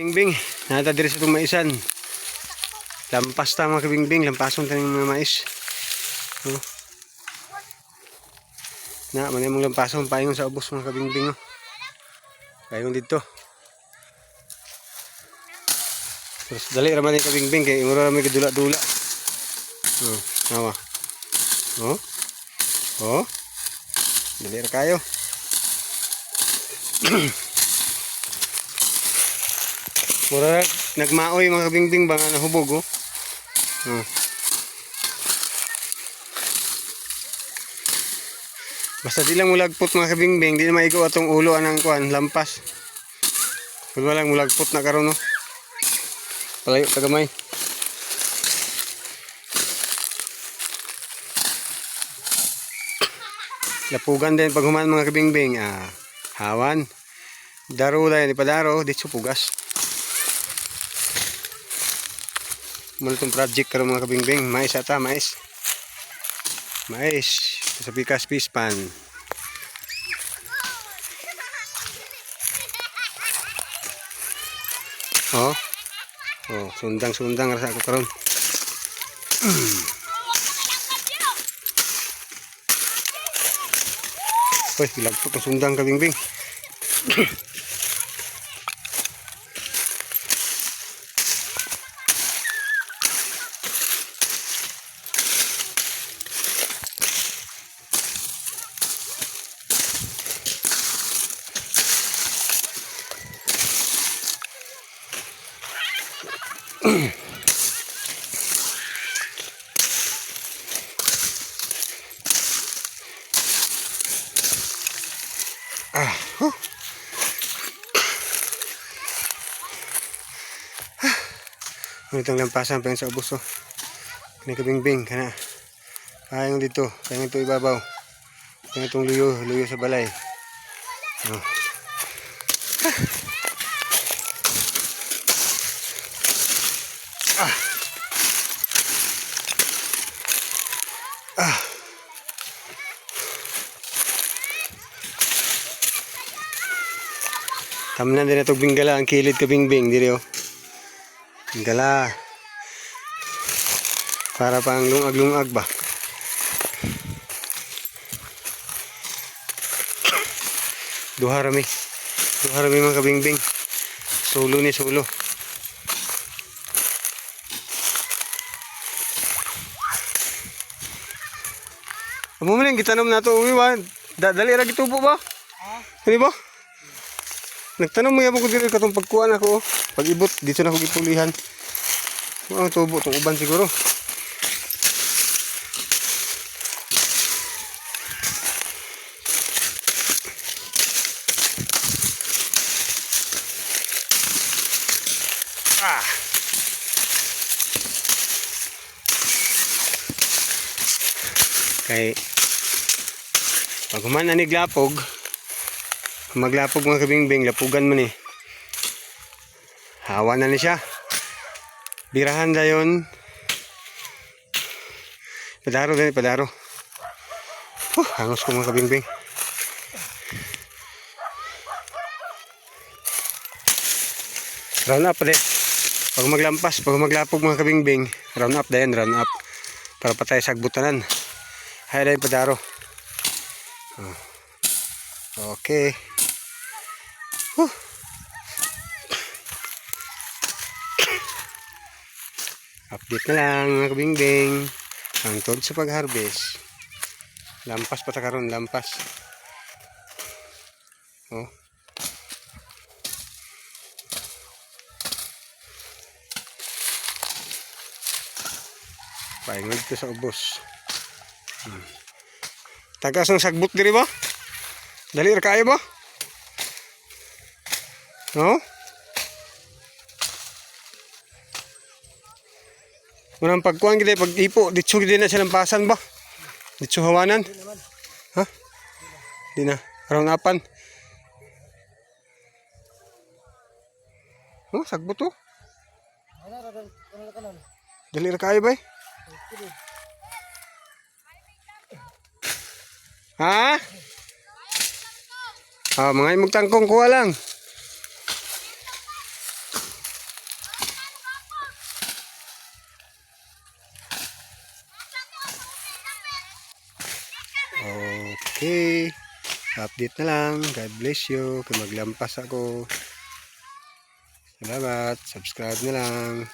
Bingbing, nata diri sa itong maisan. Lampas ta mga kabingbing, lampason ta ng mga mais. Oh. Na, manay mong lampason, paingon sa ubos mga kabingbing. Oh. Paingon dito. Terus dali raman yung kabingbing, kaya imura raman kadula-dula. Oh, nawa. Oh. Oh. Dali kayo. Mura nagmaoy mga kabingbing ba nga nahubog oh. Oh. Basta di lang mulagpot mga kabingbing, di na maigo atong ulo anang kuan, lampas. Kung walang mulagpot na karon no. Palayo ta gamay. Lapugan din pag human mga kabingbing, ah, hawan. Daro dahil ipadaro, di pugas. Muna itong project karon mga kabingbing. Mais ata, mais. Mais. Sa pikas pispan. Oh. Oh, sundang-sundang rasa ako karon. Uy, ilagpot ang sundang kabingbing. Ah, huh. Ano itong lampasan pa yun sa ubos oh. Kani kabingbing, kana. Kayang dito, kayang ito ibabaw. Kayang itong luyo, luyo sa balay. Oh. Ah. Tamnan din itong binggala, ang kilid ka bingbing, diri oh. Binggala. Para pang lungag-lungag ba? Duha rami. Duha rami mga kabingbing. Sulo ni sulo. Amo man yung gitanom na to, uwi ba? Da dali ra gitubo ba? Hindi ba? Nagtanong mo yabang ko dito katong pagkuhan ako. oh. Pag ibot, dito na ako gipulihan. Ang tubo, itong uban siguro. Ah! Kay pag human anig lapog, maglapog mga kabingbing, lapugan man eh. Hawa na ni siya. Birahan da yun. Padaro din, padaro. Huh, hangos ko mga kabingbing. Round up din. Pag maglampas, pag maglapog mga kabingbing, round up din, round up. Para patay sa agbutanan. Hay dahil padaro. Oh. Okay. Update na lang mga kabingbing. Hangtod sa pag-harvest. Lampas pa karon, lampas. Oh. Paingod ko sa ubos. Hmm. Tagas ng sagbot diri ba? Dali ra kayo ba? No? Unang pagkuhan kita pag ipo, ditso kita na silang pasan ba? Ditso hawanan? Ha? Di na. Around apan. Oh, sagbot to. Dali ra kayo ba? Ha? Ah, mga imong tangkong kuha lang. Okay. Update na lang. God bless you. Kung maglampas ako. Salamat. Subscribe na lang.